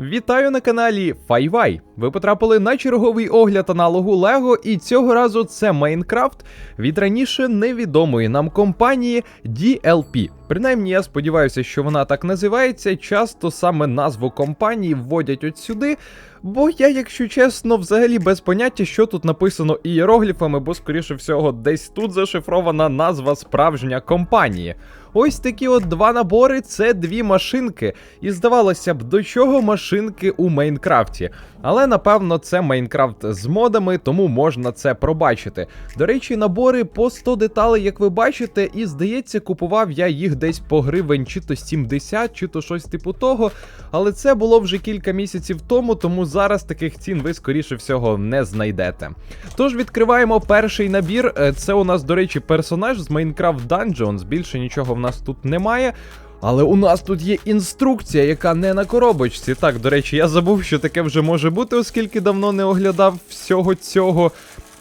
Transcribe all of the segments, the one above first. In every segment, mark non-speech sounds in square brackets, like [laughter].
Вітаю на каналі Файвай. Ви потрапили на черговий огляд аналогу Лего, і цього разу це Майнкрафт від раніше невідомої нам компанії DLP. Принаймні, я сподіваюся, що вона так називається. Часто саме назву компанії вводять от сюди. Бо я, якщо чесно, взагалі без поняття, що тут написано ієрогліфами, бо, скоріше всього, десь тут зашифрована назва справжня компанії. Ось такі от два набори це дві машинки. І здавалося б, до чого машинки у Майнкрафті. Але напевно це Майнкрафт з модами, тому можна це пробачити. До речі, набори по 100 деталей, як ви бачите, і здається, купував я їх десь по гривень, чи то 70, чи то щось типу того. Але це було вже кілька місяців тому, тому зараз таких цін ви скоріше всього не знайдете. Тож відкриваємо перший набір. Е, Це у нас, до речі, персонаж з Minecraft Dungeons. Більше нічого в нас тут немає. Але у нас тут є інструкція, яка не на коробочці. Так, до речі, я забув, що таке вже може бути, оскільки давно не оглядав всього цього.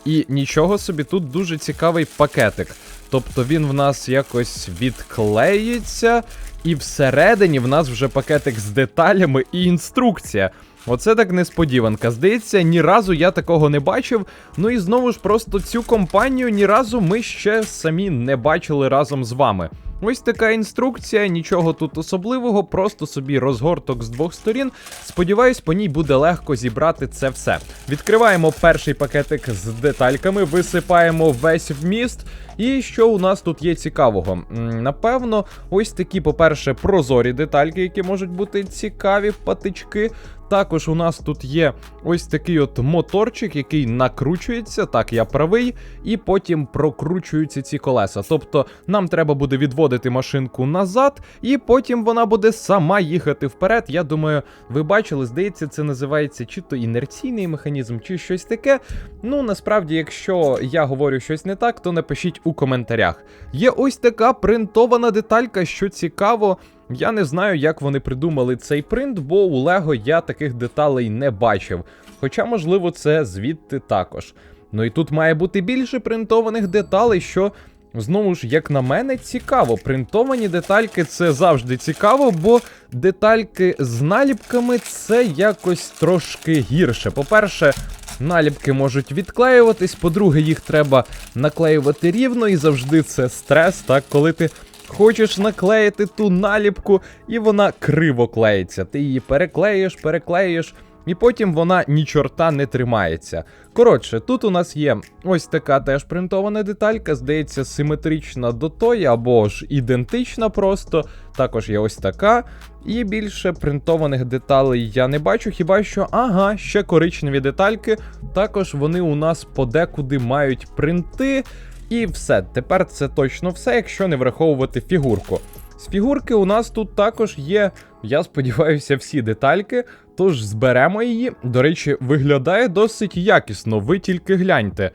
І нічого собі, тут дуже цікавий пакетик. Тобто він в нас якось відклеїться, і всередині в нас вже пакетик з деталями і інструкція. Оце так несподіванка. Здається, ні разу я такого не бачив. Ну і знову ж просто цю компанію ні разу ми ще самі не бачили разом з вами. Ось така інструкція, нічого тут особливого, просто собі розгорток з двох сторін. Сподіваюсь, по ній буде легко зібрати це все. Відкриваємо перший пакетик з детальками, висипаємо весь вміст. І що у нас тут є цікавого? Напевно, ось такі, по-перше, прозорі детальки, які можуть бути цікаві патички. Також у нас тут є ось такий от моторчик, який накручується, так я правий, і потім прокручуються ці колеса. Тобто нам треба буде відводити машинку назад, і потім вона буде сама їхати вперед. Я думаю, ви бачили, здається, це називається чи то інерційний механізм, чи щось таке. Ну насправді, якщо я говорю щось не так, то напишіть у коментарях. Є ось така принтована деталька, що цікаво. Я не знаю, як вони придумали цей принт, бо у Лего я таких деталей не бачив. Хоча, можливо, це звідти також. Ну і тут має бути більше принтованих деталей, що. Знову ж, як на мене, цікаво. Принтовані детальки це завжди цікаво, бо детальки з наліпками це якось трошки гірше. По-перше, наліпки можуть відклеюватись, по-друге, їх треба наклеювати рівно, і завжди це стрес, так, коли ти Хочеш наклеїти ту наліпку, і вона криво клеїться. Ти її переклеїш, переклеїш, і потім вона ні чорта не тримається. Коротше, тут у нас є ось така теж принтована деталька, здається, симетрична до тої, або ж ідентична просто. Також є ось така. І більше принтованих деталей я не бачу, хіба що, ага, ще коричневі детальки. Також вони у нас подекуди мають принти. І все, тепер це точно все, якщо не враховувати фігурку. З фігурки у нас тут також є, я сподіваюся, всі детальки, тож зберемо її. До речі, виглядає досить якісно, ви тільки гляньте.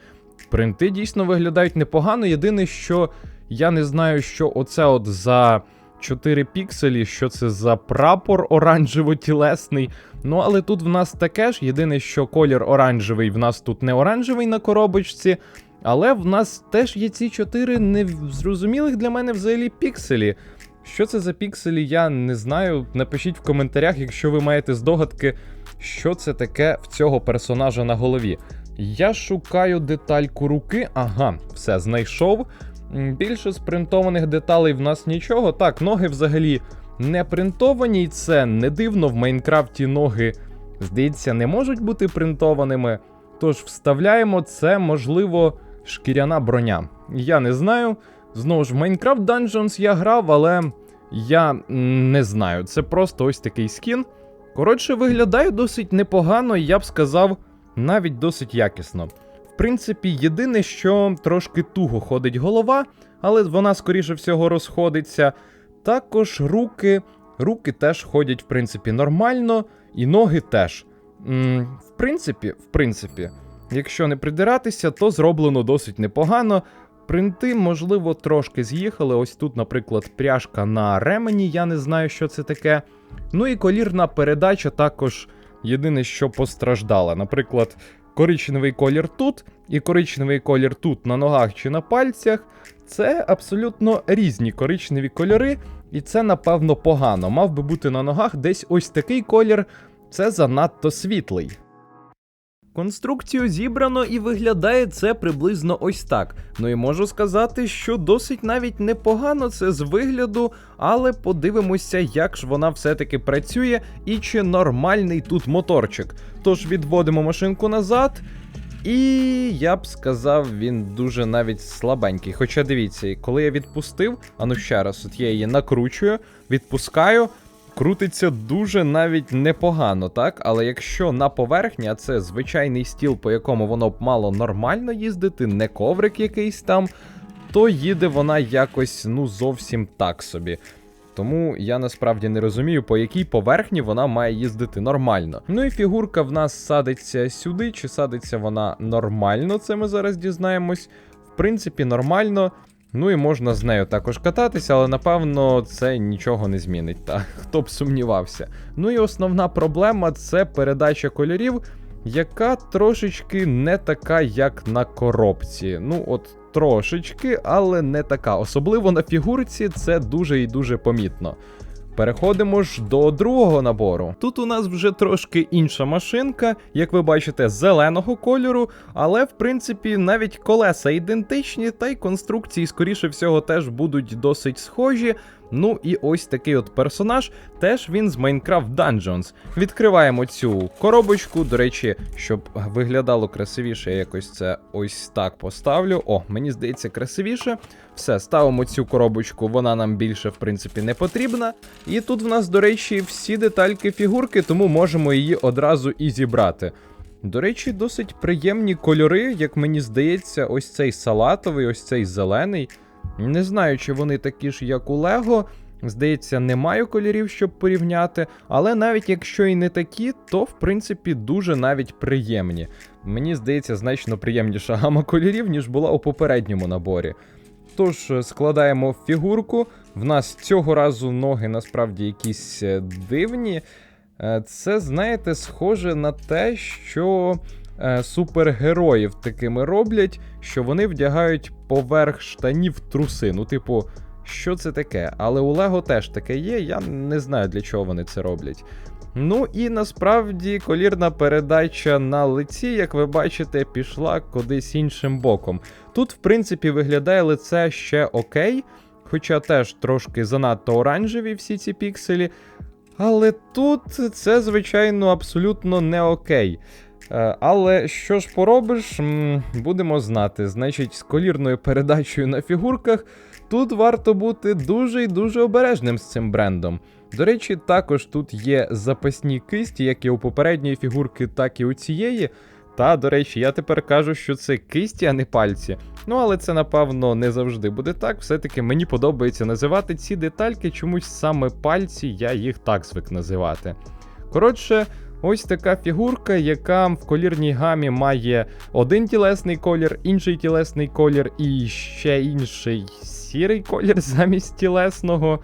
Принти дійсно виглядають непогано. Єдине, що я не знаю, що оце от за 4 пікселі, що це за прапор оранжево-тілесний. Ну, але тут в нас таке ж. Єдине, що колір оранжевий, в нас тут не оранжевий на коробочці. Але в нас теж є ці чотири незрозумілих для мене взагалі пікселі. Що це за пікселі, я не знаю. Напишіть в коментарях, якщо ви маєте здогадки, що це таке в цього персонажа на голові. Я шукаю детальку руки. Ага, все, знайшов. Більше з принтованих деталей в нас нічого. Так, ноги взагалі не принтовані, і це не дивно. В Майнкрафті ноги, здається, не можуть бути принтованими. Тож вставляємо це, можливо, шкіряна броня. Я не знаю. Знову ж, в Minecraft Dungeons я грав, але я не знаю. Це просто ось такий скін. Коротше, виглядає досить непогано, я б сказав, навіть досить якісно. В принципі, єдине, що трошки туго ходить голова, але вона, скоріше всього, розходиться. Також руки. Руки теж ходять, в принципі, нормально, і ноги теж. М, в принципі, в принципі, якщо не придиратися, то зроблено досить непогано. Принти, можливо, трошки з'їхали. Ось тут, наприклад, пряжка на ремені, я не знаю, що це таке. Ну і колірна передача також єдине, що постраждала. Наприклад, коричневий колір тут і коричневий колір тут на ногах чи на пальцях. Це абсолютно різні коричневі кольори, і це, напевно, погано. Мав би бути на ногах десь ось такий колір. Це занадто світлий. Конструкцію зібрано і виглядає це приблизно ось так. Ну і можу сказати, що досить навіть непогано це з вигляду, але подивимося, як ж вона все-таки працює і чи нормальний тут моторчик. Тож відводимо машинку назад. І я б сказав, він дуже навіть слабенький. Хоча дивіться, коли я відпустив, а ну ще раз, от я її накручую, відпускаю, крутиться дуже навіть непогано, так? Але якщо на поверхні, а це звичайний стіл, по якому воно б мало нормально їздити, не коврик якийсь там, то їде вона якось ну зовсім так собі. Тому я насправді не розумію, по якій поверхні вона має їздити нормально. Ну і фігурка в нас садиться сюди, чи садиться вона нормально, це ми зараз дізнаємось. В принципі, нормально. Ну і можна з нею також кататися, але напевно це нічого не змінить, та хто б сумнівався. Ну і основна проблема це передача кольорів, яка трошечки не така, як на коробці. Ну, от трошечки, але не така. Особливо на фігурці це дуже і дуже помітно. Переходимо ж до другого набору. Тут у нас вже трошки інша машинка, як ви бачите, зеленого кольору, але в принципі навіть колеса ідентичні, та й конструкції, скоріше всього, теж будуть досить схожі. Ну і ось такий от персонаж, теж він з Minecraft Dungeons. Відкриваємо цю коробочку. До речі, щоб виглядало красивіше, я якось це ось так поставлю. О, мені здається, красивіше. Все, ставимо цю коробочку, вона нам більше, в принципі, не потрібна. І тут в нас, до речі, всі детальки фігурки, тому можемо її одразу і зібрати. До речі, досить приємні кольори, як мені здається, ось цей салатовий, ось цей зелений. Не знаю, чи вони такі ж, як у Лего. Здається, не маю кольорів, щоб порівняти, але навіть якщо і не такі, то в принципі дуже навіть приємні. Мені здається, значно приємніша гама кольорів, ніж була у попередньому наборі. Тож е, складаємо фігурку. В нас цього разу ноги насправді якісь е, дивні. Е, Це, знаєте, схоже на те, що супергероїв такими роблять, що вони вдягають поверх штанів труси. Ну, типу, що це таке? Але у Лего теж таке є, я не знаю, для чого вони це роблять. Ну і насправді колірна передача на лиці, як ви бачите, пішла кудись іншим боком. Тут, в принципі, виглядає лице ще окей, хоча теж трошки занадто оранжеві всі ці пікселі. Але тут це, звичайно, абсолютно не окей. Е, Але що ж поробиш, будемо знати. Значить, з колірною передачею на фігурках тут варто бути дуже і дуже обережним з цим брендом. До речі, також тут є запасні кисті, як і у попередньої фігурки, так і у цієї. Та, до речі, я тепер кажу, що це кисті, а не пальці. Ну, але це, напевно, не завжди буде так. Все-таки мені подобається називати ці детальки чомусь саме пальці, я їх так звик називати. Коротше, ось така фігурка, яка в колірній гамі має один тілесний колір, інший тілесний колір і ще інший сірий колір [laughs] замість тілесного.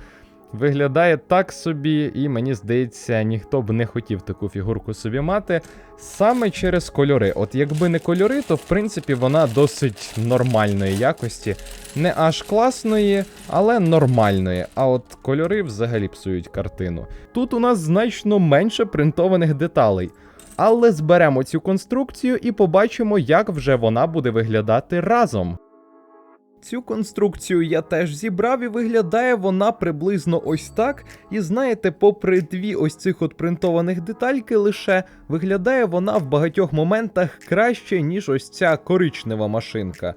Виглядає так собі, і мені здається, ніхто б не хотів таку фігурку собі мати. Саме через кольори. От якби не кольори, то в принципі вона досить нормальної якості. Не аж класної, але нормальної. А от кольори взагалі псують картину. Тут у нас значно менше принтованих деталей. Але зберемо цю конструкцію і побачимо, як вже вона буде виглядати разом. Цю конструкцію я теж зібрав і виглядає вона приблизно ось так. І знаєте, попри дві ось цих от принтованих детальки, лише виглядає вона в багатьох моментах краще, ніж ось ця коричнева машинка.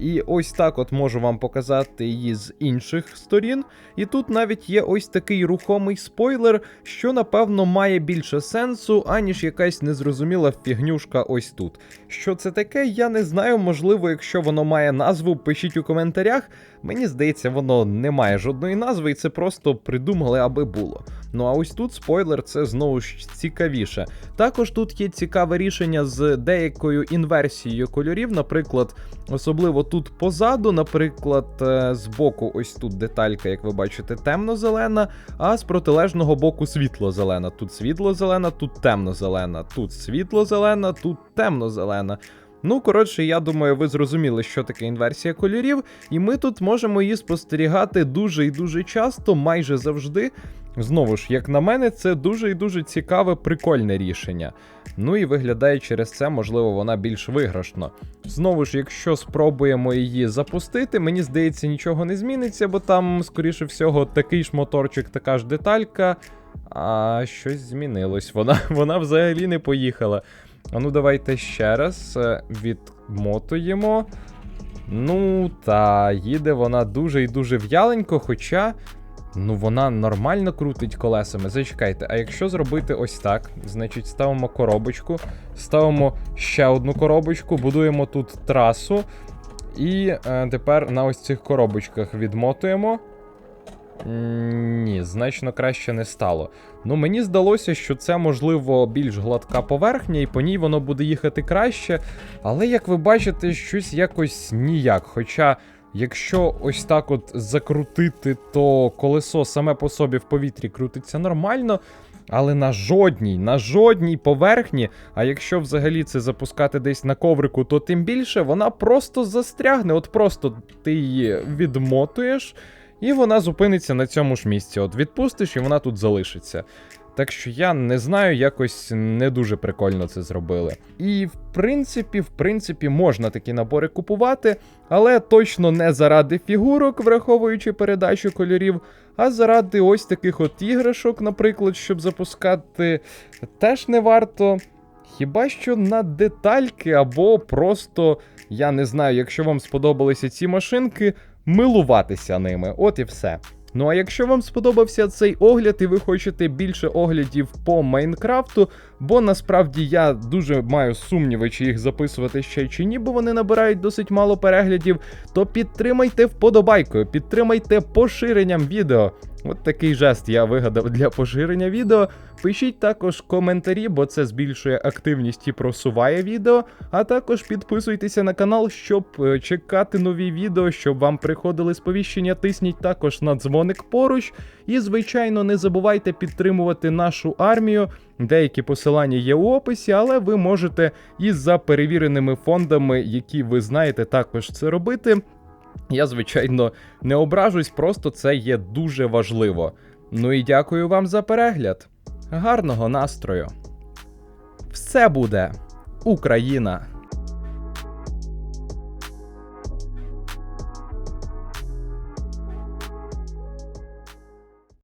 І ось так от можу вам показати її з інших сторін. І тут навіть є ось такий рухомий спойлер, що напевно має більше сенсу, аніж якась незрозуміла фігнюшка ось тут. Що це таке, я не знаю. Можливо, якщо воно має назву, пишіть у коментарях. Мені здається, воно не має жодної назви, і це просто придумали, аби було. Ну а ось тут спойлер, це знову ж цікавіше. Також тут є цікаве рішення з деякою інверсією кольорів, наприклад, особливо тут позаду, наприклад, е, з боку, ось тут деталька, як ви бачите, темно-зелена, а з протилежного боку світло-зелена. Тут світло-зелена, тут темно-зелена, тут світло-зелена, тут темно-зелена. Ну, коротше, я думаю, ви зрозуміли, що таке інверсія кольорів, і ми тут можемо її спостерігати дуже і дуже часто, майже завжди. Знову ж, як на мене, це дуже і дуже цікаве, прикольне рішення. Ну і виглядає через це, можливо, вона більш виграшно. Знову ж, якщо спробуємо її запустити, мені здається, нічого не зміниться, бо там, скоріше всього, такий ж моторчик, така ж деталька. А щось змінилось. Вона, [laughs] вона взагалі не поїхала. А ну, давайте ще раз е, відмотуємо. Ну, та їде вона дуже і дуже в'яленько, хоча. Ну, вона нормально крутить колесами. Зачекайте, а якщо зробити ось так, значить ставимо коробочку, ставимо ще одну коробочку, будуємо тут трасу. І е, тепер на ось цих коробочках відмотуємо. Ні, значно краще не стало. Ну, мені здалося, що це, можливо, більш гладка поверхня, і по ній воно буде їхати краще. Але, як ви бачите, щось якось ніяк. Хоча, якщо ось так от закрутити, то колесо саме по собі в повітрі крутиться нормально. Але на жодній, на жодній поверхні, а якщо взагалі це запускати десь на коврику, то тим більше вона просто застрягне. От просто ти її відмотуєш, і вона зупиниться на цьому ж місці. От відпустиш, і вона тут залишиться. Так що я не знаю, якось не дуже прикольно це зробили. І в принципі, в принципі, можна такі набори купувати, але точно не заради фігурок, враховуючи передачу кольорів, а заради ось таких от іграшок, наприклад, щоб запускати, теж не варто. Хіба що на детальки, або просто, я не знаю, якщо вам сподобалися ці машинки, милуватися ними. От і все. Ну а якщо вам сподобався цей огляд і ви хочете більше оглядів по Майнкрафту, бо насправді я дуже маю сумніви, чи їх записувати ще чи ні, бо вони набирають досить мало переглядів, то підтримайте вподобайкою, підтримайте поширенням відео. От такий жест я вигадав для поширення відео. Пишіть також коментарі, бо це збільшує активність і просуває відео. А також підписуйтеся на канал, щоб е, чекати нові відео, щоб вам приходили сповіщення. Тисніть також на дзвоник поруч. І, звичайно, не забувайте підтримувати нашу армію. Деякі посилання є у описі, але ви можете із за перевіреними фондами, які ви знаєте, також це робити. Я, звичайно, не ображусь, просто це є дуже важливо. Ну і дякую вам за перегляд. Гарного настрою. Все буде Україна!